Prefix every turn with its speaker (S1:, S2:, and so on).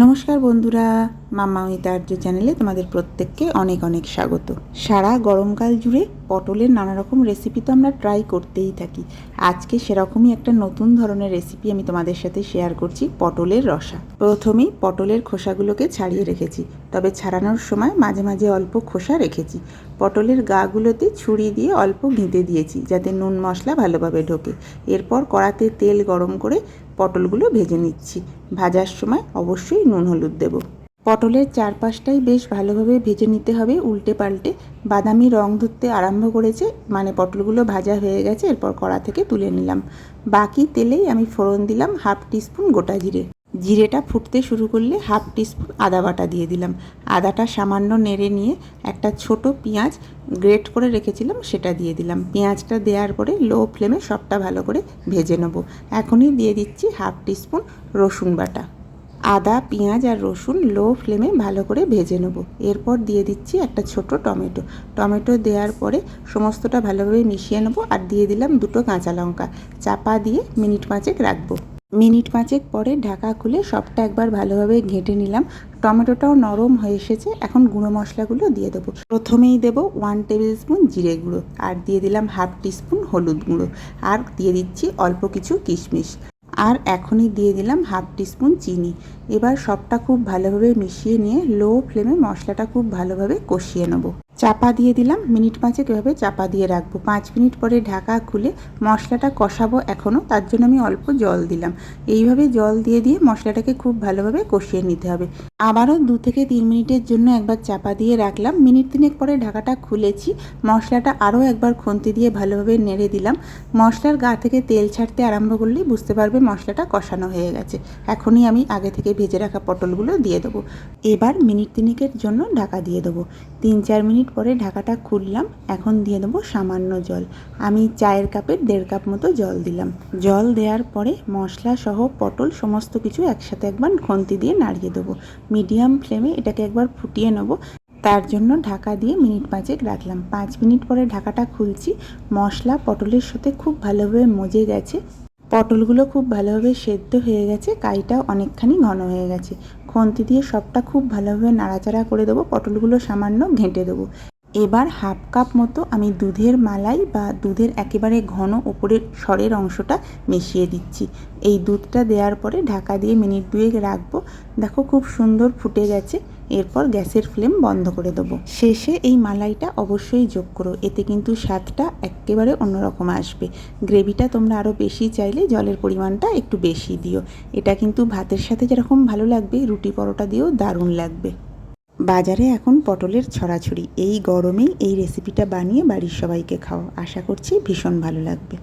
S1: নমস্কার বন্ধুরা, মাম্মা মিতার্য চ্যানেলে তোমাদের প্রত্যেককে অনেক অনেক স্বাগত। সারা গরমকাল জুড়ে পটলের নানা রকম রেসিপি তো আমরা ট্রাই করতেই থাকি। আজকে সেরকমই একটা নতুন ধরনের রেসিপি আমি তোমাদের সাথে শেয়ার করছি পটলের রসা। প্রথমেই পটলের খোসাগুলোকে ছাড়িয়ে রেখেছি। তবে ছাড়ানোর সময় মাঝে মাঝে অল্প খোসা রেখেছি। পটলের গাগুলোতে ছুরি দিয়ে অল্প ঘিঁতে দিয়েছি যাতে নুন মশলা ভালোভাবে ঢোকে। এরপর কড়াতে তেল গরম করে পটলগুলো ভেজে নিচ্ছি। ভাজার সময় অবশ্যই নুন হলুদ দেব। পটলের চারপাশটাই বেশ ভালোভাবে ভেজে নিতে হবে উল্টে পাল্টে বাদামি রং ধরতে আরম্ভ করেছে মানে পটলগুলো ভাজা হয়ে গেছে, এরপর কড়া থেকে তুলে নিলাম। বাকি তেলেই আমি ফোড়ন দিলাম হাফ টিস্পুন গোটা জিরে। জিরেটা ফুটতে শুরু করলে হাফ টিস্পুন আদা বাটা দিয়ে দিলাম। আদাটা সামান্য নেড়ে নিয়ে একটা ছোট পেঁয়াজ গ্রেট করে রেখেছিলাম, সেটা দিয়ে দিলাম। পেঁয়াজটা দেওয়ার পরে লো ফ্লেমে সবটা ভালো করে ভেজে নেব। এখনই দিয়ে দিচ্ছি হাফ টিস্পুন রসুন বাটা। আদা, পেঁয়াজ আর রসুন লো ফ্লেমে ভালো করে ভেজে নেব। এরপর দিয়ে দিচ্ছি একটা ছোট টমেটো। টমেটো দেওয়ার পরে সমস্তটা ভালোভাবে মিশিয়ে নেব আর দিয়ে দিলাম দুটো কাঁচা লঙ্কা। চাপা দিয়ে মিনিট পাঁচেক রাখব। মিনিট পাঁচেক পরে ঢাকা খুলে সবটা একবার ভালোভাবে ঘেঁটে নিলাম। টমেটোটাও নরম হয়ে এসেছে, এখন গুঁড়ো মশলাগুলো দিয়ে দেবো। প্রথমেই দেবো ওয়ান টেবিল স্পুন জিরে গুঁড়ো আর দিয়ে দিলাম হাফ টিস্পুন হলুদ গুঁড়ো আর দিয়ে দিচ্ছি অল্প কিছু কিশমিশ। আর এখনই দিয়ে দিলাম হাফ টিস্পুন চিনি। এবার সবটা খুব ভালোভাবে মিশিয়ে নিয়ে লো ফ্লেমে মশলাটা খুব ভালোভাবে কষিয়ে নেব। চাপা দিয়ে দিলাম। মিনিট পাঁচেক এভাবে চাপা দিয়ে রাখব। পাঁচ মিনিট পরে ঢাকা খুলে মশলাটা কষাবো এখনও। তার জন্য আমি অল্প জল দিলাম। এইভাবে জল দিয়ে দিয়ে মশলাটাকে খুব ভালোভাবে কষিয়ে নিতে হবে। আবারও দু থেকে তিন মিনিটের জন্য একবার চাপা দিয়ে রাখলাম। মিনিট তিনেক পরে ঢাকাটা খুলেছি। মশলাটা আরও একবার খুন্তি দিয়ে ভালোভাবে নেড়ে দিলাম। মশলার গা থেকে তেল ছাড়তে আরম্ভ করলেই বুঝতে পারবে মশলাটা কষানো হয়ে গেছে। এখনই আমি আগে থেকে ভেজে রাখা পটলগুলো দিয়ে দেবো। এবার মিনিট তিনেকের জন্য ঢাকা দিয়ে দেবো। তিন চার মিনিট পরে ঢাকাটা খুললাম। এখন দিয়ে দেবো সামান্য জল। আমি চায়ের কাপের দেড় কাপ মতো জল দিলাম। জল দেওয়ার পরে মশলা সহ পটল সমস্ত কিছু একসাথে একবার খন্তি দিয়ে নাড়িয়ে দেবো। মিডিয়াম ফ্লেমে এটাকে একবার ফুটিয়ে নেব। তার জন্য ঢাকা দিয়ে মিনিট পাঁচেক রাখলাম। পাঁচ মিনিট পরে ঢাকাটা খুলছি। মশলা পটলের সাথে খুব ভালোভাবে মজে গেছে। পটলগুলো খুব ভালোভাবে সেদ্ধ হয়ে গেছে কাইটা অনেকখানি ঘন হয়ে গেছে। খন্তি দিয়ে সবটা খুব ভালোভাবে নাড়াচাড়া করে দেবো, পটলগুলো সামান্য ঘেঁটে দেবো। এবার হাফ কাপ মতো আমি দুধের মালাই বা দুধের একেবারে ঘন ওপরের স্বরের অংশটা মিশিয়ে দিচ্ছি। এই দুধটা দেওয়ার পরে ঢাকা দিয়ে মিনিট দুয়েক রাখব। দেখো খুব সুন্দর ফুটে গেছে। এরপর গ্যাসের ফ্লেম বন্ধ করে দেবো। শেষে এই মালাইটা অবশ্যই যোগ করো, এতে কিন্তু স্বাদটা একেবারে অন্যরকম আসবে। গ্রেভিটা তোমরা আরও বেশি চাইলে জলের পরিমাণটা একটু বেশি দিও। এটা কিন্তু ভাতের সাথে যেরকম ভালো লাগবে, রুটি পরোটা দিয়েও দারুণ লাগবে। বাজারে এখন পটলের ছড়াছড়ি। এই গরমেই এই রেসিপিটা বানিয়ে বাড়ির সবাইকে খাও আশা করছি ভীষণ ভালো লাগবে।